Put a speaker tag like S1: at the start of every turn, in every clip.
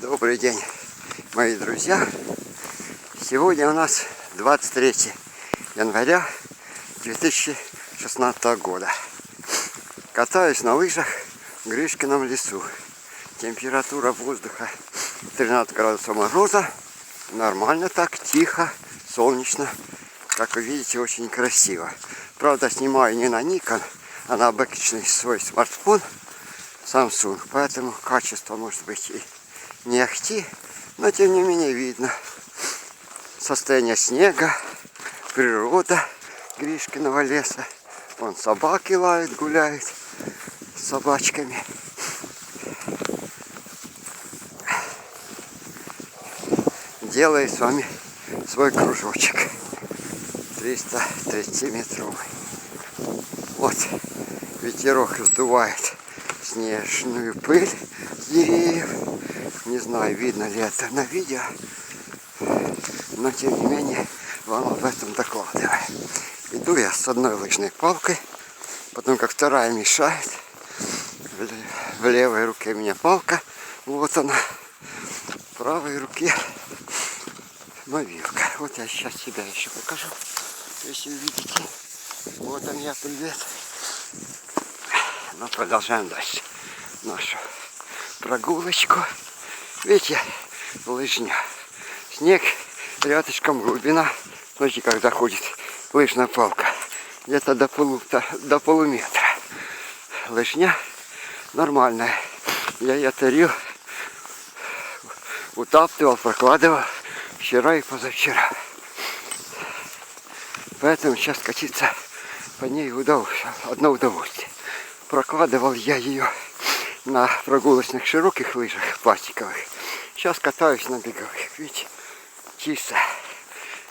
S1: Добрый день, мои друзья. Сегодня у нас 23 января 2016 года. Катаюсь на лыжах в Гришкином лесу. Температура воздуха 13 градусов мороза. Нормально так, тихо, солнечно. Как вы видите, очень красиво. Правда, снимаю не на Nikon, а на обычный свой смартфон Samsung. Поэтому качество может быть и не ахти, но тем не менее видно состояние снега, природа Гришкиного леса. Вон собаки лают, гуляют с собачками. Делаю с вами свой кружочек. 330 метровый. Вот ветерок сдувает снежную пыль с деревьев. Не знаю, видно ли это на видео, но тем не менее вам об этом докладываю. Иду я с одной лыжной палкой, потом как вторая мешает. В- левой руке у меня палка, вот она. В правой руке мобилка. Вот я сейчас себя еще покажу, если увидите. Вот он я, привет. Ну, продолжаем дальше нашу прогулочку. Видите, лыжня. Снег, рядышком глубина. Смотрите, как доходит лыжная палка. Где-то до, полу, до полуметра. Лыжня нормальная. Я ее тарил, утаптывал, прокладывал вчера и позавчера. Поэтому сейчас катиться по ней удовольствие, одно удовольствие. Прокладывал я ее на прогулочных широких лыжах пластиковых. Сейчас катаюсь на беговых. Видите, чисто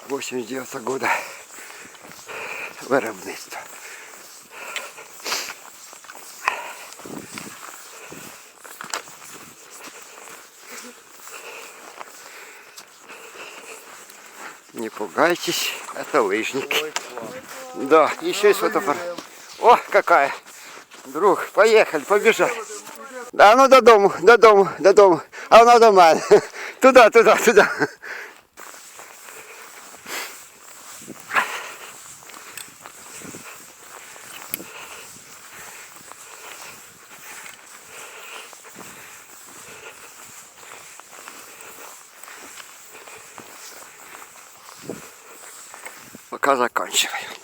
S1: 89 года виробництва. Не пугайтесь, это лыжники. Да, еще есть фотоаппарат. О, какая! Друг, поехали, побежали. Да, ну до дому, до дому, до дому. А воно до мене. Туда, туда, туда. Пока заканчиваю.